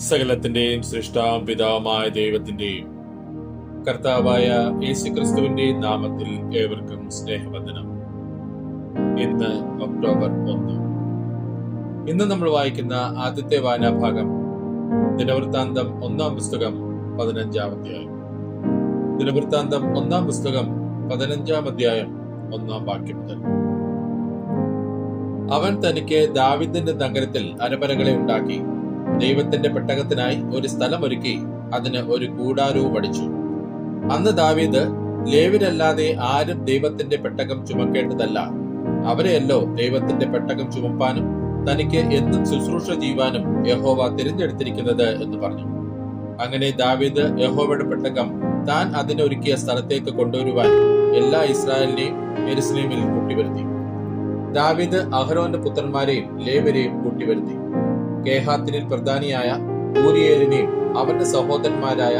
സകലത്തിന്റെയും സൃഷ്ടാം പിതാവുമായ ദൈവത്തിന്റെയും കർത്താവായ യേശു ക്രിസ്തുവിന്റെ നാമത്തിൽ ഏവർക്കും സ്നേഹവന്ദനം. ഇന്ന് ഒക്ടോബർ ഒന്ന്. ഇന്ന് നമ്മൾ വായിക്കുന്ന ആദ്യത്തെ വായനാഭാഗം ദിനവൃത്താന്തം ഒന്നാം പുസ്തകം പതിനഞ്ചാം അധ്യായം. ദിനവൃത്താന്തം ഒന്നാം പുസ്തകം പതിനഞ്ചാം അധ്യായം ഒന്നാം വാക്യം മുതൽ. അവൻ തനിക്ക് ദാവിദിന്റെ നഗരത്തിൽ അരമരകളെ ഉണ്ടാക്കി. ദൈവത്തിന്റെ പെട്ടകത്തിനായി ഒരു സ്ഥലമൊരുക്കി അതിന് ഒരു കൂടാരവും അടിച്ചു. അന്ന് ദാവീദ് ലേവിനല്ലാതെ ആരും ദൈവത്തിന്റെ പെട്ടകം ചുമക്കേണ്ടതല്ല. അവരെയല്ലോ ദൈവത്തിന്റെ പെട്ടകം ചുമപ്പാനും തനിക്ക് എന്നും ശുശ്രൂഷ ചെയ്യുവാനും യഹോവ തിരഞ്ഞെടുത്തിരിക്കുന്നത് എന്ന് പറഞ്ഞു. അങ്ങനെ ദാവീദ് യഹോവയുടെ പെട്ടകം താൻ അതിനൊരുക്കിയ സ്ഥലത്തേക്ക് കൊണ്ടുവരുവാൻ എല്ലാ ഇസ്രായേലിനെയും എരുസലേമിൽ കൂട്ടിവരുത്തി. ദാവീദ് അഹരോന്റെ പുത്രന്മാരെയും ലേവരെയും കൂട്ടിവരുത്തി. കേഹാത്തിനിൽ പ്രധാനിയായ ഊരിയേലിനെയും അവന്റെ സഹോദരന്മാരായ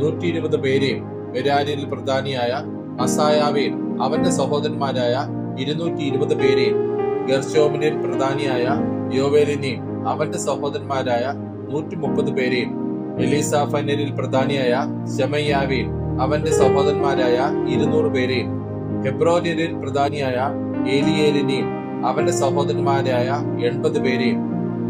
നൂറ്റി ഇരുപത് പേരെയും വെരാനിൽ പ്രധാനിയായ അസായാവേയും അവന്റെ സഹോദരന്മാരായ ഇരുന്നൂറ്റി ഇരുപത് പേരെയും ഗർഷോമിനിൽ പ്രധാനിയായ യോവേലിനെയും അവന്റെ സഹോദരന്മാരായ നൂറ്റി മുപ്പത് പേരെയും എലീസാഫനിൽ പ്രധാനിയായ ശമയ്യാവേയും അവന്റെ സഹോദരന്മാരായ ഇരുന്നൂറ് പേരെയും ഹെബ്രോനിൽ പ്രധാനിയായ ഏലിയേലിനെയും അവന്റെ സഹോദരന്മാരായ എൺപത് പേരെയും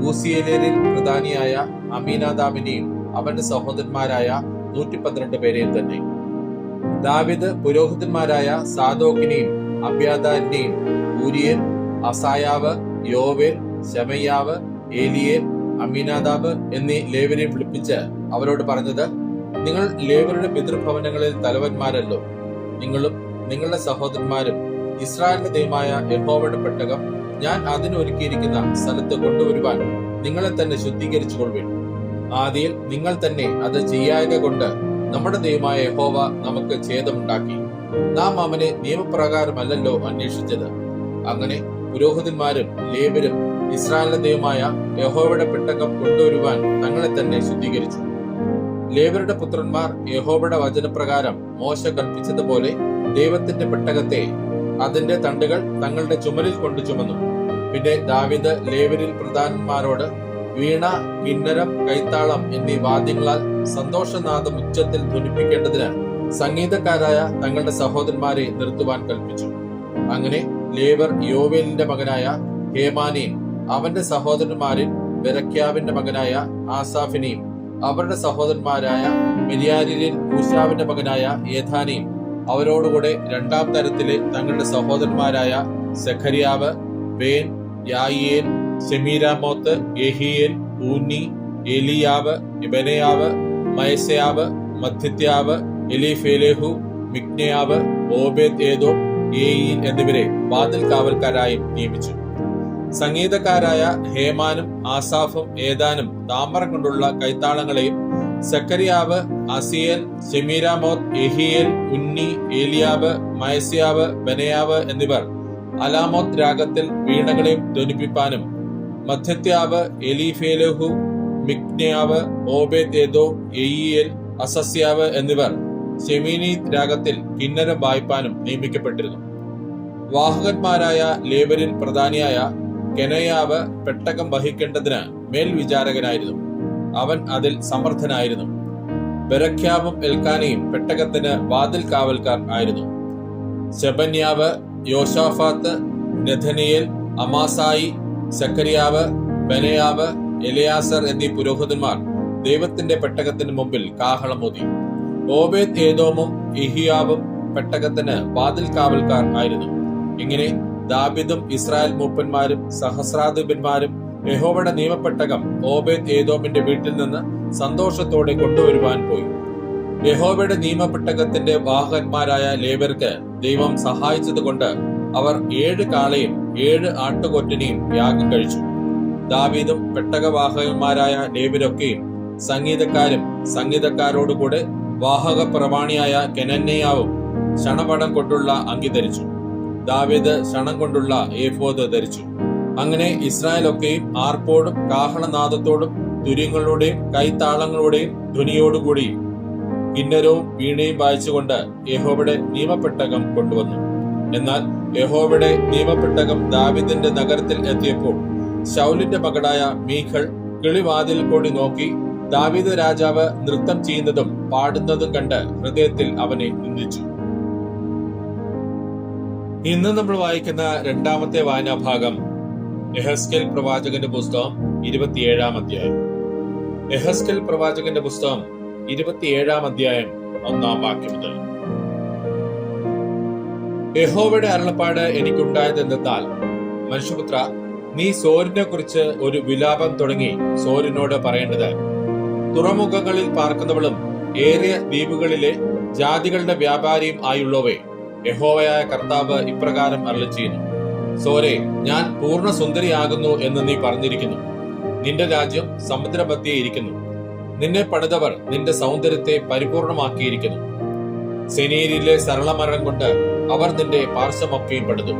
ഊസിയേലിൽ പ്രധാനിയായ അമീനാദാബിനെയും അവന്റെ സഹോദരന്മാരായ നൂറ്റി പന്ത്രണ്ട് പേരെയും തന്നെ. ദാവിദ് പുരോഹിതന്മാരായ സാദോക്കിനെയും അബ്യാദാരിനെയും ഊരിയൻ അസായാവ് യോവേൽ ശമയ്യാവ് ഏലിയേൽ അമീനാദാബ് എന്നീ ലേവരെയും വിളിപ്പിച്ച് അവരോട് പറഞ്ഞത് നിങ്ങൾ ലേവരുടെ പിതൃഭവനങ്ങളിൽ തലവന്മാരല്ലോ. നിങ്ങളും നിങ്ങളുടെ സഹോദരന്മാരും ഇസ്രായേലിന്റെ ദൈവമായ യഹോവയുടെ പെട്ടകം ഞാൻ അതിനൊരുക്കിയിരിക്കുന്ന സ്ഥലത്ത് കൊണ്ടുവരുവാൻ നിങ്ങളെ തന്നെ ശുദ്ധീകരിച്ചു കൊള്ളുവിൻ ആദ്യം നിങ്ങൾ തന്നെ അത് ചെയ്യായക കൊണ്ട് നമ്മുടെ ദൈവമായ ഹോവ നമുക്ക് ഛേദമുണ്ടാക്കി. നാം അവനെ നിയമപ്രകാരമല്ലല്ലോ അന്വേഷിച്ചത്. അങ്ങനെ പുരോഹിതന്മാരും ലേബരും ഇസ്രായേലിന്റെ ദൈവമായ യഹോവയുടെ പെട്ടകം കൊണ്ടുവരുവാൻ തങ്ങളെ തന്നെ ശുദ്ധീകരിച്ചു. ലേബരുടെ പുത്രന്മാർ യഹോവയുടെ വചനപ്രകാരം മോശ കൽപ്പിച്ചതുപോലെ ദൈവത്തിന്റെ പെട്ടകത്തെ അതിന്റെ തണ്ടുകൾ തങ്ങളുടെ ചുമലിൽ കൊണ്ട് ചുമന്നു. പിന്നെ ദാവിദ് ലേവരിൽ പ്രധാനന്മാരോട് വീണ കിന്നരം കൈത്താളം എന്നീ വാദ്യങ്ങളാൽ സന്തോഷനാദം ഉച്ചത്തിൽ ധ്വനിപ്പിക്കേണ്ടതിന് സംഗീതക്കാരായ തങ്ങളുടെ സഹോദരന്മാരെ നിർത്തുവാൻ കൽപ്പിച്ചു. അങ്ങനെ ലേവർ യോവേലിന്റെ മകനായ ഹേമാനെയും അവന്റെ സഹോദരന്മാരിൽ ബെരക്യാവിന്റെ മകനായ ആസാഫിനെയും അവരുടെ സഹോദരന്മാരായ മിരിയാരിലിൽ ഊഷാവിന്റെ മകനായ ഏഥാനെയും അവരോടുകൂടെ രണ്ടാം തരത്തിലെ തങ്ങളുടെ സഹോദരന്മാരായ സെഖരിയാവ് ബേൻ യായിയേൽ സെമീരാമോത്ത് യഹിയേൽ ഊന്നി എലിയാവ് ഇബനയാവ് മയസയാവ് മധ്യത്യാവ് എലിഫേലേഹു മിഗ്നയാവ് ഓബേദ് ഏതോ എന്നിവരെ വാതിൽ കാവൽക്കാരായും നിയമിച്ചു. സംഗീതക്കാരായ ഹേമാനും ആസാഫും ഏതാനും താമരം കൊണ്ടുള്ള കൈത്താളങ്ങളെയും സക്കരിയാവ് അസിയൽ ഷെമീരാമോത്ത് എഹിയേൽ ഉന്നി ഏലിയാവ് മയസിയാവ് ബനയാവ് എന്നിവർ അലാമോത്ത് രാഗത്തിൽ വീണകളെ ധ്വനിപ്പിപ്പാനും മധ്യത്യാവ് എലിഫേലഹു മിഗ്നയാവ് ഓബേദ് ഏതോ എയിയേൽ അസസ്യാവ് എന്നിവർ ഷെമീനി രാഗത്തിൽ കിന്നരം വായ്പാനും നിയമിക്കപ്പെട്ടിരുന്നു. വാഹകന്മാരായ ലേബരിൽ പ്രധാനിയായ കെനയാവ് പെട്ടകം വഹിക്കേണ്ടതിന് മേൽവിചാരകനായിരുന്നു. അവൻ അതിൽ സമർത്ഥനായിരുന്നു. ബെരഖ്യാവും എൽക്കാനയും പെട്ടകത്തിന് വാതിൽ കാവൽക്കാർ ആയിരുന്നു. ശബന്യാവ് യോഷാഫാത്ത് നെഥനിയേൽ അമാസായി സക്കരിയാവ് ബനയാവ് എലിയാസർ എന്നീ പുരോഹിതന്മാർ ദൈവത്തിന്റെ പെട്ടകത്തിന് മുമ്പിൽ കാഹളം കാഹളമൂതി ഓബേദ് ഏതോമും ഇഹിയാവും പെട്ടകത്തിന് വാതിൽ കാവൽക്കാർ ആയിരുന്നു. ഇങ്ങനെ ദാബിദും ഇസ്രായേൽ മൂപ്പന്മാരും സഹസ്രാധിപന്മാരും യഹോവയുടെ നിയമപ്പെട്ടകം ഓബേദ് ഏതോമിന്റെ വീട്ടിൽ നിന്ന് സന്തോഷത്തോടെ കൊണ്ടുവരുവാൻ പോയി. യഹോവയുടെ നിയമപ്പെട്ടകത്തിന്റെ വാഹകന്മാരായ ലേബർക്ക് ദൈവം സഹായിച്ചതുകൊണ്ട് അവർ ഏഴ് കാളയും ഏഴ് ആട്ടുകൊറ്റനെയും യാഗം കഴിച്ചു. ദാവീദും പെട്ടകവാഹകന്മാരായ ലേബരൊക്കെയും സംഗീതക്കാരും സംഗീതക്കാരോടുകൂടെ വാഹക പ്രമാണിയായ കെനന്നയാവും ക്ഷണപടം കൊണ്ടുള്ള അങ്കി ധരിച്ചു. ദാവീദ് ക്ഷണം കൊണ്ടുള്ള ഏഫോദ് ധരിച്ചു. അങ്ങനെ ഇസ്രായേലൊക്കെയും ആർപ്പോടും കാഹളനാദത്തോടും തുര്യങ്ങളുടെയും കൈത്താളങ്ങളുടെയും ധ്വനിയോടുകൂടി കിന്നരവും വീണയും വായിച്ചുകൊണ്ട് യഹോബയുടെ നിയമപ്പെട്ടകം കൊണ്ടുവന്നു. എന്നാൽ യഹോബയുടെ നിയമപ്പെട്ടകം ദാവിദിന്റെ നഗരത്തിൽ എത്തിയപ്പോൾ ശൗലിന്റെ മകളായ മീഖൾ കിളിവാതിൽ കൂടി നോക്കി ദാവീദ് രാജാവ് നൃത്തം ചെയ്യുന്നതും പാടുന്നതും കണ്ട് ഹൃദയത്തിൽ അവനെ നിന്ദിച്ചു. ഇന്ന് നമ്മൾ വായിക്കുന്ന രണ്ടാമത്തെ വായനാഭാഗം എഹസ്കേൽ പ്രവാചകന്റെ പുസ്തകം ഇരുപത്തിയേഴാം അധ്യായം. എഹസ്കൽ പ്രവാചകന്റെ പുസ്തകം ഇരുപത്തിയേഴാം അധ്യായം ഒന്നാം വാക്യം മുതൽ. യഹോവയുടെ അരുളപ്പാട് എനിക്കുണ്ടായത് എന്തെന്നാൽ മനുഷ്യപുത്ര നീ സോരിനെ കുറിച്ച് ഒരു വിലാപം തുടങ്ങി സോരിനോട് പറയേണ്ടത്. തുറമുഖങ്ങളിൽ പാർക്കുന്നവളും ഏറിയ ദ്വീപുകളിലെ ജാതികളുടെ വ്യാപാരിയും ആയുള്ളവേ യഹോവയായ കർത്താവ് ഇപ്രകാരം അരളി ചെയ്യുന്നു സോരെ ഞാൻ പൂർണ സുന്ദരിയാകുന്നു എന്ന് നീ പറഞ്ഞിരിക്കുന്നു. നിന്റെ രാജ്യം സമുദ്രമധ്യേ ഇരിക്കുന്നു. നിന്നെ പണിതവർ നിന്റെ സൗന്ദര്യത്തെ പരിപൂർണമാക്കിയിരിക്കുന്നു. സെനീരിലെ സരളമരണം കൊണ്ട് അവർ നിന്റെ പാർശ്വമൊക്കെയും പണിതു.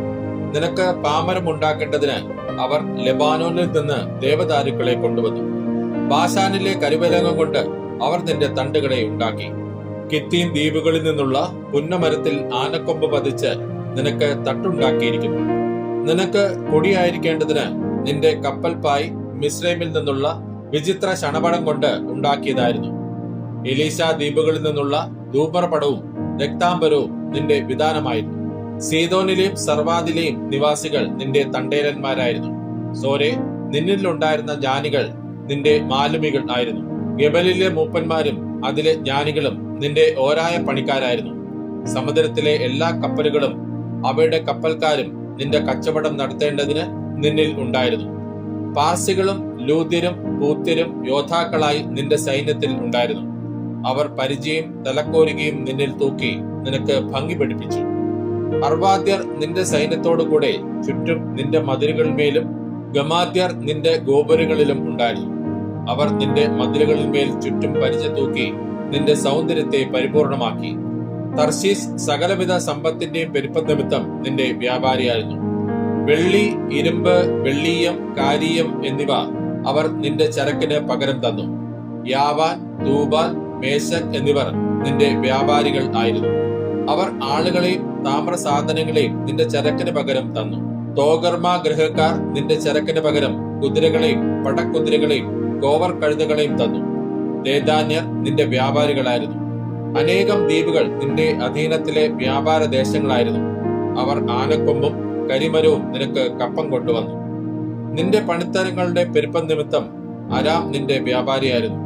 നിനക്ക് പാമരം ഉണ്ടാക്കേണ്ടതിന് അവർ ലെബാനോനിൽ നിന്ന് ദേവദാരുക്കളെ കൊണ്ടുവന്നു. ബാഷാനിലെ കരുവലകം കൊണ്ട് അവർ നിന്റെ തണ്ടുകളെ ഉണ്ടാക്കി. കിത്തീൻ ദ്വീപുകളിൽ നിന്നുള്ള പുന്നമരത്തിൽ ആനക്കൊമ്പ് പതിച്ച് നിനക്ക് തട്ടുണ്ടാക്കിയിരിക്കുന്നു. നിനക്ക് കൊടിയായിരിക്കേണ്ടതിന് നിന്റെ കപ്പൽ പായ് മിസ്രൈമിൽ നിന്നുള്ള വിചിത്ര ശണപടം കൊണ്ട് ഉണ്ടാക്കിയതായിരുന്നു. എലീശ ദ്വീപുകളിൽ നിന്നുള്ള ധൂപർപടവും രക്താംബരവും നിന്റെ വിധാനമായിരുന്നു സീതോനിലെയും സർവാദിലെയും നിവാസികൾ നിന്റെ തണ്ടേരന്മാരായിരുന്നു. സോരെ നിന്നിലുണ്ടായിരുന്ന ജ്ഞാനികൾ നിന്റെ മാലുമികൾ ആയിരുന്നു. ഗബലിലെ മൂപ്പന്മാരും അതിലെ ജ്ഞാനികളും നിന്റെ ഓരായ പണിക്കാരായിരുന്നു. സമുദ്രത്തിലെ എല്ലാ കപ്പലുകളും അവയുടെ കപ്പൽക്കാരും നിന്റെ കച്ചവടം നടത്തേണ്ടതിന് നിന്നിൽ ഉണ്ടായിരുന്നു. പാർസികളും ലൂത്യരും പൂത്യരും യോദ്ധാക്കളായി നിന്റെ സൈന്യത്തിൽ ഉണ്ടായിരുന്നു. അവർ പരിചയം തലക്കോരുകയും നിന്നിൽ തൂക്കി നിനക്ക് ഭംഗി പിടിപ്പിച്ചു അർവാദ്യർ നിന്റെ സൈന്യത്തോടുകൂടെ ചുറ്റും നിന്റെ മതിലുകളിന്മേലും ഗമാദ്യർ നിന്റെ ഗോപുരങ്ങളിലും ഉണ്ടായിരുന്നു അവർ നിന്റെ മതിലുകളിന്മേൽ ചുറ്റും പരിച തൂക്കി നിന്റെ സൗന്ദര്യത്തെ പരിപൂർണമാക്കി. തർശീസ് സകലവിധ സമ്പത്തിന്റെയും പെരുപ്പം നിമിത്തം നിന്റെ വ്യാപാരിയായിരുന്നു. വെള്ളി ഇരുമ്പ് വെള്ളീയം കാരീയം എന്നിവ അവർ നിന്റെ ചരക്കിന് പകരം തന്നു. യാവാൻ തൂബാൻ മേശക് എന്നിവർ നിന്റെ വ്യാപാരികൾ ആയിരുന്നു. അവർ ആളുകളെയും താമ്ര സാധനങ്ങളെയും നിന്റെ ചരക്കിന് പകരം തന്നു. തോഗർമ ഗൃഹക്കാർ നിന്റെ ചരക്കിന് പകരം കുതിരകളെയും പടക്കുതിരകളെയും ഗോവർ കഴുതകളെയും തന്നു. ദേദാന്യർ നിന്റെ വ്യാപാരികളായിരുന്നു. അനേകം ദ്വീപുകൾ നിന്റെ അധീനത്തിലെ വ്യാപാര ദേശങ്ങളായിരുന്നു. അവർ ആനക്കൊമ്പും കരിമരവും നിനക്ക് കപ്പം കൊണ്ടുവന്നു. നിന്റെ പണിത്തരങ്ങളുടെ പെരുപ്പം നിമിത്തം അരാം നിന്റെ വ്യാപാരിയായിരുന്നു.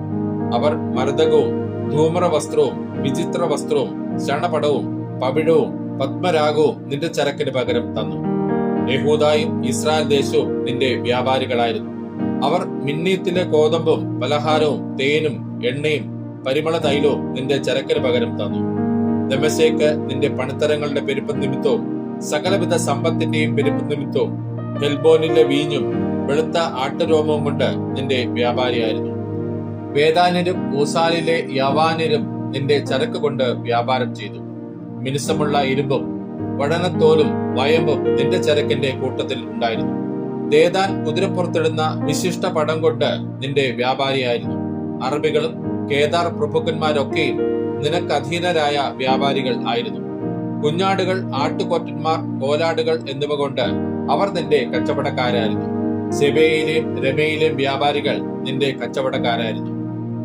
അവർ മർദ്ദകവും ധൂമ്ര വസ്ത്രവും വിചിത്ര വസ്ത്രവും ശണപടവും പവിഴവും പത്മരാഗവും നിന്റെ ചരക്കിന് പകരം തന്നു. യഹൂദായും ഇസ്രായേൽ ദേശവും നിന്റെ വ്യാപാരികളായിരുന്നു. അവർ മിന്നീത്തിലെ കോതമ്പും പലഹാരവും തേനും എണ്ണയും പരിമള തൈലവും നിന്റെ ചരക്കിന് പകരം തന്നു. ദമശേക്ക് നിന്റെ പണിത്തരങ്ങളുടെ പെരുപ്പ് നിമിത്തവും സകലവിധ സമ്പത്തിന്റെയും പെരുപ്പ് നിമിത്തവും ഹെൽബോനിലെ വീഞ്ഞും വെളുത്ത ആട്ടുരോമവും കൊണ്ട് നിന്റെ വ്യാപാരിയായിരുന്നു. വേദാനരും ഊസാലിലെ യവാനരും നിന്റെ ചരക്ക് കൊണ്ട് വ്യാപാരം ചെയ്തു. മിനുസമുള്ള ഇരുമ്പും വടനത്തോലും വയമ്പും നിന്റെ ചരക്കിന്റെ കൂട്ടത്തിൽ ഉണ്ടായിരുന്നു. ദേദാൻ കുതിരപ്പുറത്തിടുന്ന വിശിഷ്ട പടം കൊണ്ട് നിന്റെ വ്യാപാരിയായിരുന്നു. അറബികളും കേദാർ പ്രഭുക്കന്മാരൊക്കെയും നിനക്ക് അധീനരായ വ്യാപാരികൾ ആയിരുന്നു. കുഞ്ഞാടുകൾ ആട്ടുകൊറ്റന്മാർ കോലാടുകൾ എന്നിവ കൊണ്ട് അവർ നിന്റെ കച്ചവടക്കാരായിരുന്നു. സെബയിലെയും രമയിലെയും വ്യാപാരികൾ നിന്റെ കച്ചവടക്കാരായിരുന്നു.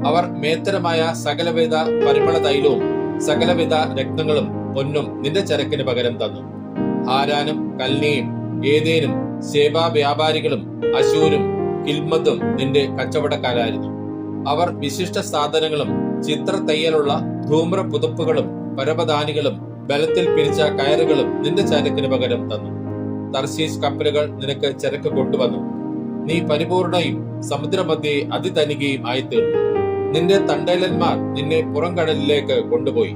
അവർ മേത്തരമായ സകലവിധ പരിമള തൈലവും സകലവിധ രക്തങ്ങളും പൊന്നും നിന്റെ ചരക്കിന് പകരം തന്നു. ഹാരാനും കൽനിയും ഏതേനും സേവാ വ്യാപാരികളും അശൂരും കിൽമതും നിന്റെ കച്ചവടക്കാരായിരുന്നു. അവർ വിശിഷ്ട സാധനങ്ങളും ചിത്ര തയ്യലുള്ള ധൂമ്ര പുതുപ്പുകളും പരപദാനികളും ബലത്തിൽ പിരിച്ച കയറുകളും നിന്റെ ചരക്കിന് പകരം തന്നു. തർശീസ് കപ്പലുകൾ നിനക്ക് ചരക്ക് കൊണ്ടുവന്നു. നീ പരിപൂർണയും സമുദ്രമധ്യേ അതിധനികയും ആയിത്തീർന്നു. നിന്റെ തണ്ടേലന്മാർ നിന്നെ പുറംകടലിലേക്ക് കൊണ്ടുപോയി.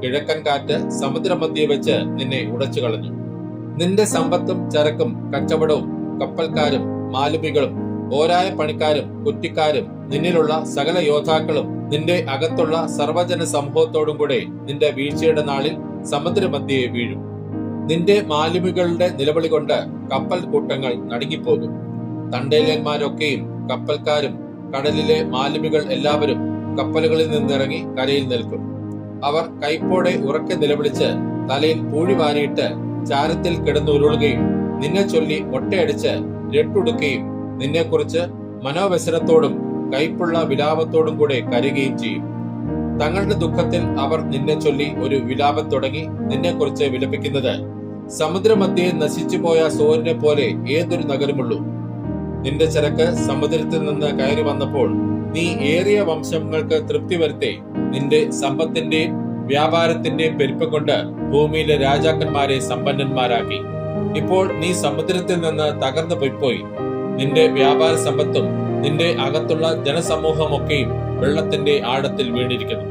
കിഴക്കൻ കാറ്റ് സമുദ്രമധ്യേ വെച്ച് നിന്നെ ഉടച്ചു കളഞ്ഞു നിന്റെ സമ്പത്തും ചരക്കും കച്ചവടവും കപ്പൽക്കാരും മാലുമികളും ഓരായ പണിക്കാരും കുറ്റിക്കാരും നിന്നിലുള്ള സകല യോദ്ധാക്കളും നിന്റെ അകത്തുള്ള സർവജന സമൂഹത്തോടും കൂടെ നിന്റെ വീഴ്ചയുടെ നാളിൽ സമുദ്രമധ്യയെ വീഴും. നിന്റെ മാലിമികളുടെ നിലവിളി കൊണ്ട് കപ്പൽ കൂട്ടങ്ങൾ നടുങ്ങിപ്പോകും. തണ്ടേലന്മാരൊക്കെയും കപ്പൽക്കാരും കടലിലെ മാലിമികൾ എല്ലാവരും കപ്പലുകളിൽ നിന്നിറങ്ങി കരയിൽ നിൽക്കും. അവർ കൈപ്പോടെ ഉറക്കെ നിലവിളിച്ച് തലയിൽ പൂഴി വാരിയിട്ട് ചാരത്തിൽ കിടന്നുരുളുകയും നിന്നെ ചൊല്ലി ഒട്ടയടിച്ച് രട്ടുടുക്കുകയും നിന്നെക്കുറിച്ച് മനോവ്യസനത്തോടും കൈപ്പുള്ള വിലാപത്തോടും കൂടെ കരുകയും ചെയ്യും. തങ്ങളുടെ ദുഃഖത്തിൽ അവർ നിന്നെ ചൊല്ലി ഒരു വിലാപം തുടങ്ങി നിന്നെക്കുറിച്ച് വിലപിക്കുന്നത്. സമുദ്രമധ്യേ നശിച്ചുപോയ സോറിനെ പോലെ ഏതൊരു നഗരമുള്ളൂ. നിന്റെ ചരക്ക് സമുദ്രത്തിൽ നിന്ന് കയറി വന്നപ്പോൾ നീ ഏറിയ വംശങ്ങൾക്ക് തൃപ്തി വരുത്തി നിന്റെ സമ്പത്തിന്റെ വ്യാപാരത്തിന്റെ പെരുപ്പം കൊണ്ട് ഭൂമിയിലെ രാജാക്കന്മാരെ സമ്പന്നന്മാരാക്കി. ഇപ്പോൾ നീ സമുദ്രത്തിൽ നിന്ന് തകർന്നു പോയിപ്പോയി നിന്റെ വ്യാപാര സമ്പത്തും നിന്റെ അകത്തുള്ള ജനസമൂഹമൊക്കെയും വെള്ളത്തിന്റെ ആഴത്തിൽ വീണിരിക്കുന്നു.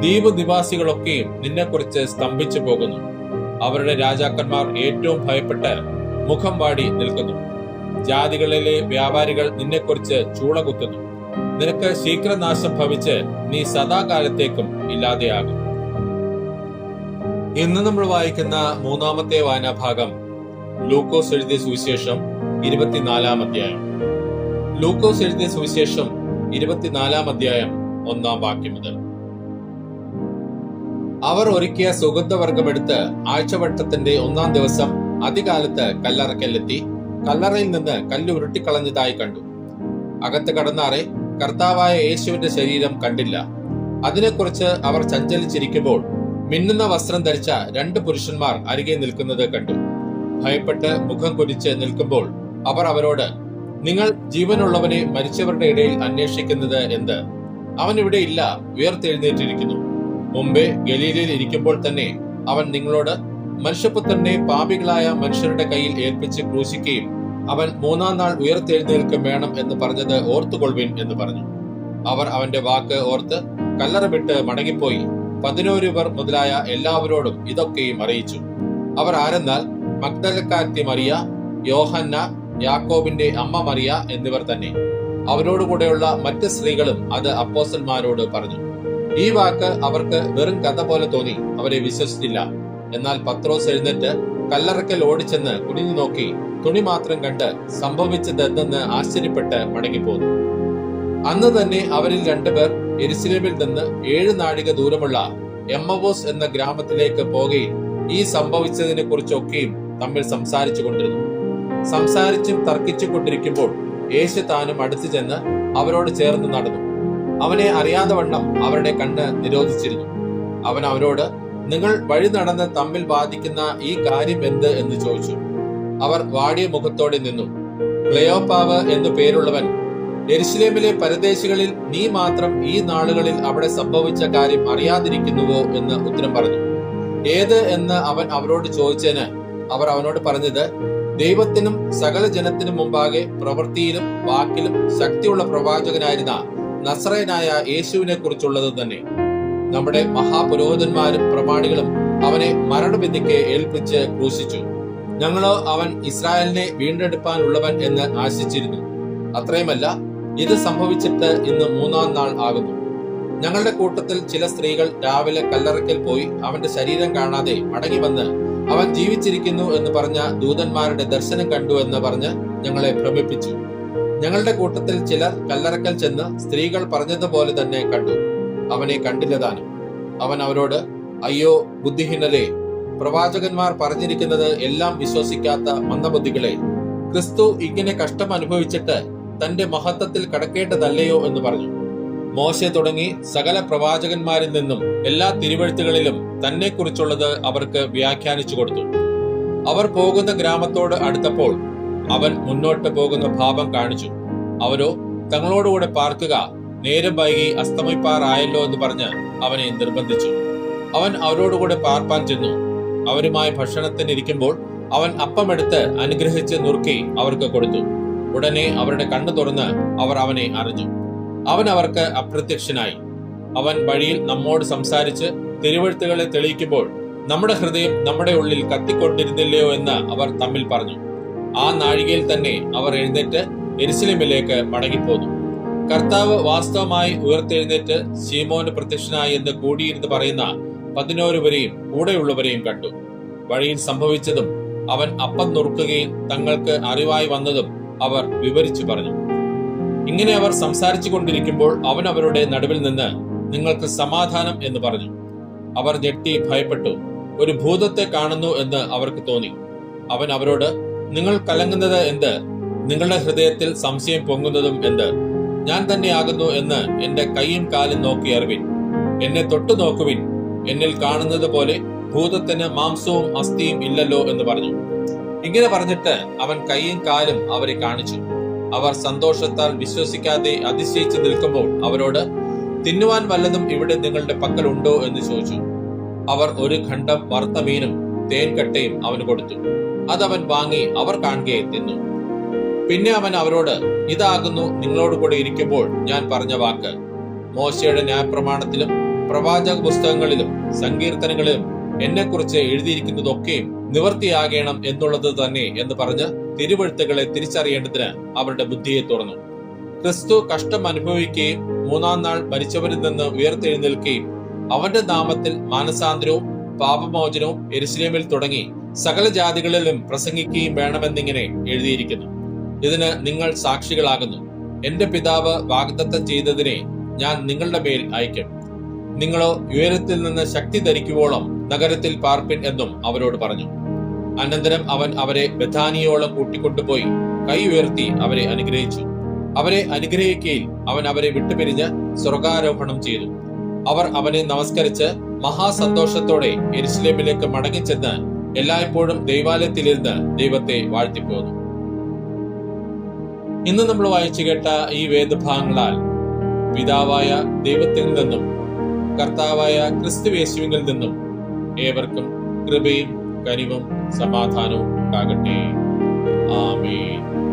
ദ്വീപ് നിവാസികളൊക്കെയും നിന്നെക്കുറിച്ച് സ്തംഭിച്ചു പോകുന്നു. അവരുടെ രാജാക്കന്മാർ ഏറ്റവും ഭയപ്പെട്ട് മുഖം വാടി നിൽക്കുന്നു. ജാതികളിലെ വ്യാപാരികൾ നിന്നെക്കുറിച്ച് ചൂളകുത്തുന്നു. നിനക്ക് ശീഘ്രനാശം ഭവിച്ച് നീ സദാകാലത്തേക്കും ഇല്ലാതെയാകും. ഇന്ന് നമ്മൾ വായിക്കുന്ന മൂന്നാമത്തെ വായനാഭാഗം ലൂക്കോസ് എഴുതിയ സുവിശേഷം ഇരുപത്തിനാലാം അധ്യായം. ലൂക്കോസ് എഴുതിയ സുവിശേഷം ഇരുപത്തിനാലാം അധ്യായം ഒന്നാം വാക്യം മുതൽ. അവർ ഒരുക്കിയ സുഗന്ധവർഗമെടുത്ത് ആഴ്ചവട്ടത്തിന്റെ ഒന്നാം ദിവസം അതികാലത്ത് കല്ലറക്കല്ലെത്തി കല്ലറയിൽ നിന്ന് കല്ല് ഉരുട്ടിക്കളഞ്ഞതായി കണ്ടു. അകത്ത് കടന്നാറെ കർത്താവായ യേശുവിന്റെ ശരീരം കണ്ടില്ല. അതിനെക്കുറിച്ച് അവർ ചഞ്ചലിച്ചിരിക്കുമ്പോൾ മിന്നുന്ന വസ്ത്രം ധരിച്ച രണ്ട് പുരുഷന്മാർ അരികെ നിൽക്കുന്നത് കണ്ടു. ഭയപ്പെട്ട് മുഖം കുരിച്ച് നിൽക്കുമ്പോൾ അവർ അവരോട് നിങ്ങൾ ജീവനുള്ളവനെ മരിച്ചവരുടെ ഇടയിൽ അന്വേഷിക്കുന്നത് എന്ത്? അവൻ ഇവിടെ ഇല്ല ഉയർത്തെഴുന്നേറ്റിരിക്കുന്നു മുമ്പേ ഗലീലയിൽ ഇരിക്കുമ്പോൾ തന്നെ അവൻ നിങ്ങളോട് മനുഷ്യപുത്രനെ പാപികളായ മനുഷ്യരുടെ കയ്യിൽ ഏൽപ്പിച്ച് ക്രൂശിക്കുകയും അവൻ മൂന്നാം നാൾ ഉയർത്തെഴുന്നേൽക്കും വേണം എന്ന് പറഞ്ഞത് ഓർത്തുകൊള്ളുവിൻ എന്ന് പറഞ്ഞു. അവർ അവന്റെ വാക്ക് ഓർത്ത് കല്ലറ വിട്ട് മടങ്ങിപ്പോയി. പതിനോരു പേർ മുതലായ എല്ലാവരോടും ഇതൊക്കെയും അറിയിച്ചു. അവർ ആരെന്നാൽ മഗ്ദലക്കാരത്തി മറിയ യോഹന്ന യാക്കോബിന്റെ അമ്മ മറിയ എന്നിവർ തന്നെ. അവരോടുകൂടെയുള്ള മറ്റ് സ്ത്രീകളും അത് അപ്പോസന്മാരോട് പറഞ്ഞു ഈ വാക്ക് അവർക്ക് വെറും കഥ പോലെ തോന്നി അവരെ വിശ്വസിച്ചില്ല. എന്നാൽ പത്രോസ് എഴുന്നേറ്റ് കല്ലറക്കൽ ഓടിച്ചെന്ന് കുനിഞ്ഞു നോക്കി തുണി മാത്രം കണ്ട് സംഭവിച്ചത് എന്തെന്ന് ആശ്ചര്യപ്പെട്ട് മടങ്ങിപ്പോന്നു. അന്ന് തന്നെ അവരിൽ രണ്ടുപേർ എരുസലേമിൽ നിന്ന് ഏഴ് നാഴിക ദൂരമുള്ള എമ്മവോസ് എന്ന ഗ്രാമത്തിലേക്ക് പോകുകയും ഈ സംഭവിച്ചതിനെ കുറിച്ചൊക്കെയും തമ്മിൽ സംസാരിച്ചു കൊണ്ടിരുന്നു. സംസാരിച്ചും തർക്കിച്ചും കൊണ്ടിരിക്കുമ്പോൾ യേശു താനും അടുത്തു ചെന്ന് അവരോട് ചേർന്ന് നടന്നു. അവനെ അറിയാതെ വണ്ണം അവരുടെ കണ്ണ് നിരോധിച്ചിരുന്നു. അവൻ അവരോട് നിങ്ങൾ വഴി നടന്ന് തമ്മിൽ ബാധിക്കുന്ന ഈ കാര്യം എന്ത്? എന്ന് ചോദിച്ചു. അവർ വാടിയ മുഖത്തോടെ നിന്നു. ക്ലയോപ്പാവ് എന്നു പേരുള്ളവൻ എരുസലേമിലെ പരദേശികളിൽ നീ മാത്രം ഈ നാളുകളിൽ അവിടെ സംഭവിച്ച കാര്യം അറിയാതിരിക്കുന്നുവോ? എന്ന് ഉത്തരം പറഞ്ഞു. ഏത്? എന്ന് അവൻ അവരോട് ചോദിച്ചതിന് അവർ അവനോട് പറഞ്ഞത് ദൈവത്തിനും സകല ജനത്തിനും മുമ്പാകെ പ്രവൃത്തിയിലും വാക്കിലും ശക്തിയുള്ള പ്രവാചകനായിരുന്ന നസ്രയനായ യേശുവിനെ കുറിച്ചുള്ളത് തന്നെ. നമ്മുടെ മഹാപുരോഹിതന്മാരും പ്രമാണികളും അവനെ മരണവിധിക്ക് ഏൽപ്പിച്ച് ക്രൂശിച്ചു. ഞങ്ങളോ അവൻ ഇസ്രായേലിനെ വീണ്ടെടുപ്പാനുള്ളവൻ എന്ന് ആശിച്ചിരുന്നു. അത്രയുമല്ല ഇത് സംഭവിച്ചിട്ട് ഇന്ന് മൂന്നാം നാൾ ആകുന്നു. ഞങ്ങളുടെ കൂട്ടത്തിൽ ചില സ്ത്രീകൾ രാവിലെ കല്ലറയ്ക്കൽ പോയി അവന്റെ ശരീരം കാണാതെ മടങ്ങി വന്ന് അവൻ ജീവിച്ചിരിക്കുന്നു എന്ന് പറഞ്ഞ ദൂതന്മാരുടെ ദർശനം കണ്ടു എന്ന് പറഞ്ഞ് ഞങ്ങളെ ഭ്രമിപ്പിച്ചു. ഞങ്ങളുടെ കൂട്ടത്തിൽ ചിലർ കല്ലറക്കൽ ചെന്ന് സ്ത്രീകൾ പറഞ്ഞതുപോലെ തന്നെ കണ്ടു. അവനെ കണ്ടില്ലതാനും. അവൻ അവരോട് അയ്യോ ബുദ്ധിഹീനരെ പ്രവാചകന്മാർ പറഞ്ഞിരിക്കുന്നത് എല്ലാം വിശ്വസിക്കാത്ത മന്ദബുദ്ധികളെ ക്രിസ്തു ഇങ്ങനെ കഷ്ടം അനുഭവിച്ചിട്ട് തന്റെ മഹത്വത്തിൽ കടക്കേണ്ടതല്ലയോ? എന്ന് പറഞ്ഞു. മോശെ തുടങ്ങി സകല പ്രവാചകന്മാരിൽ നിന്നും എല്ലാ തിരുവഴുത്തുകളിലും തന്നെക്കുറിച്ചുള്ളത് അവർക്ക് വ്യാഖ്യാനിച്ചു കൊടുത്തു. അവർ പോകുന്ന ഗ്രാമത്തോട് അടുത്തപ്പോൾ അവൻ മുന്നോട്ട് പോകുന്ന ഭാവം കാണിച്ചു. അവരോ തങ്ങളോടുകൂടെ പാർക്കുക നേരം വൈകി അസ്തമിപ്പാറായല്ലോ എന്ന് പറഞ്ഞ് അവനെ നിർബന്ധിച്ചു. അവൻ അവരോടുകൂടെ പാർപ്പാൻ ചെന്നു. അവരുമായി ഭക്ഷണത്തിനിരിക്കുമ്പോൾ അവൻ അപ്പമെടുത്ത് അനുഗ്രഹിച്ച് നുറുക്കി അവർക്ക് കൊടുത്തു. ഉടനെ അവരുടെ കണ്ണു തുറന്ന് അവർ അവനെ അറിഞ്ഞു. അവൻ അവർക്ക് അപ്രത്യക്ഷനായി. അവൻ വഴിയിൽ നമ്മോട് സംസാരിച്ച് തിരുവഴുത്തുകളെ തെളിയിക്കുമ്പോൾ നമ്മുടെ ഹൃദയം നമ്മുടെ ഉള്ളിൽ കത്തിക്കൊണ്ടിരുന്നില്ലയോ എന്ന് അവർ തമ്മിൽ പറഞ്ഞു. ആ നാഴികയിൽ തന്നെ അവർ എഴുന്നേറ്റ് എരുസലേമിലേക്ക് മടങ്ങിപ്പോന്നു. കർത്താവ് വാസ്തവമായി ഉയർത്തെഴുന്നേറ്റ് ശീമോന് പ്രത്യക്ഷനായി എന്ന് കൂടിയിരുന്ന് പറയുന്ന പതിനോരുവരെയും കൂടെയുള്ളവരെയും കണ്ടു. വഴിയിൽ സംഭവിച്ചതും അവൻ അപ്പം നുറുക്കുകയും തങ്ങൾക്ക് അറിവായി വന്നതും അവർ വിവരിച്ചു പറഞ്ഞു. ഇങ്ങനെ അവർ സംസാരിച്ചു കൊണ്ടിരിക്കുമ്പോൾ അവൻ അവരുടെ നടുവിൽ നിന്ന് നിങ്ങൾക്ക് സമാധാനം എന്ന് പറഞ്ഞു. അവർ ഞെട്ടി ഭയപ്പെട്ടു. ഒരു ഭൂതത്തെ കാണുന്നു എന്ന് അവർക്ക് തോന്നി. അവൻ അവരോട് നിങ്ങൾ കലങ്ങുന്നത് എന്ത്? നിങ്ങളുടെ ഹൃദയത്തിൽ സംശയം പൊങ്ങുന്നതും എന്ത്? ഞാൻ തന്നെയാകുന്നു എന്ന് എന്റെ കൈയും കാലും നോക്കി അറിവിൻ. എന്നെ തൊട്ടു നോക്കുവിൻ. എന്നിൽ കാണുന്നത് പോലെ ഭൂതത്തിന് മാംസവും അസ്ഥിയും ഇല്ലല്ലോ എന്ന് പറഞ്ഞു. ഇങ്ങനെ പറഞ്ഞിട്ട് അവൻ കൈയും കാലും അവരെ കാണിച്ചു. അവർ സന്തോഷത്താൽ വിശ്വസിക്കാതെ അതിശയിച്ചു നിൽക്കുമ്പോൾ അവരോട് തിന്നുവാൻ വല്ലതും ഇവിടെ നിങ്ങളുടെ പക്കൽ ഉണ്ടോ എന്ന് ചോദിച്ചു. അവർ ഒരു ഖണ്ഡം വറുത്ത മീനും തേൻകട്ടയും അവന് കൊടുത്തു. അതവൻ വാങ്ങി അവർ കാണുകയെ തിന്നു. പിന്നെ അവൻ അവരോട് ഇതാകുന്നു നിങ്ങളോട് കൂടെ ഇരിക്കുമ്പോൾ ഞാൻ പറഞ്ഞ വാക്ക്. മോശയുടെ ന്യായപ്രമാണത്തിലും പ്രവാചക പുസ്തകങ്ങളിലും സങ്കീർത്തനങ്ങളിലും എന്നെക്കുറിച്ച് എഴുതിയിരിക്കുന്നതൊക്കെയും നിവർത്തിയാകണം എന്നുള്ളത് തന്നെ എന്ന് പറഞ്ഞ് തിരുവഴുത്തുകളെ തിരിച്ചറിയേണ്ടതിന് അവരുടെ ബുദ്ധിയെ തുറന്നു. ക്രിസ്തു കഷ്ടം അനുഭവിക്കുകയും മൂന്നാം നാൾ മരിച്ചവരിൽ നിന്ന് ഉയർത്തെഴുന്നേൽക്കുകയും അവന്റെ നാമത്തിൽ മാനസാന്തരവും പാപമോചനവും എരുസലേമിൽ തുടങ്ങി സകല ജാതികളിലും പ്രസംഗിക്കുകയും വേണമെന്നിങ്ങനെ എഴുതിയിരിക്കുന്നു. ഇതിന് നിങ്ങൾ സാക്ഷികളാകുന്നു. എന്റെ പിതാവ് വാഗ്ദത്തം ചെയ്തതിനെ ഞാൻ നിങ്ങളുടെ മേൽ അയക്കും നിങ്ങളോ ഉയരത്തിൽ നിന്ന് ശക്തി ധരിക്കുവോളം നഗരത്തിൽ പാർപ്പിൻ എന്നും അവരോട് പറഞ്ഞു. അനന്തരം അവൻ അവരെ ബഥാനിയോളം കൂട്ടിക്കൊണ്ടുപോയി കൈ ഉയർത്തി അവരെ അനുഗ്രഹിച്ചു. അവരെ അനുഗ്രഹിക്കയിൽ അവൻ അവരെ വിട്ടുപിരിഞ്ഞ് സ്വർഗാരോഹണം ചെയ്തു. അവർ അവനെ നമസ്കരിച്ച് മഹാസന്തോഷത്തോടെ എരിശിലേമിലേക്ക് മടങ്ങിച്ചെന്ന് എല്ലായ്പ്പോഴും ദൈവാലയത്തിലിരുന്ന് ദൈവത്തെ വാഴ്ത്തിപ്പോന്നു. ഇന്ന് നമ്മൾ വായിച്ചു കേട്ട ഈ വേദഭാഗങ്ങളാൽ പിതാവായ ദൈവത്തിൽ നിന്നും കർത്താവായ ക്രിസ്തുവേശുവിൽ നിന്നും ഏവർക്കും കൃപയും കനിവും സമാധാനവും ഉണ്ടാകട്ടെ. ആമേൻ.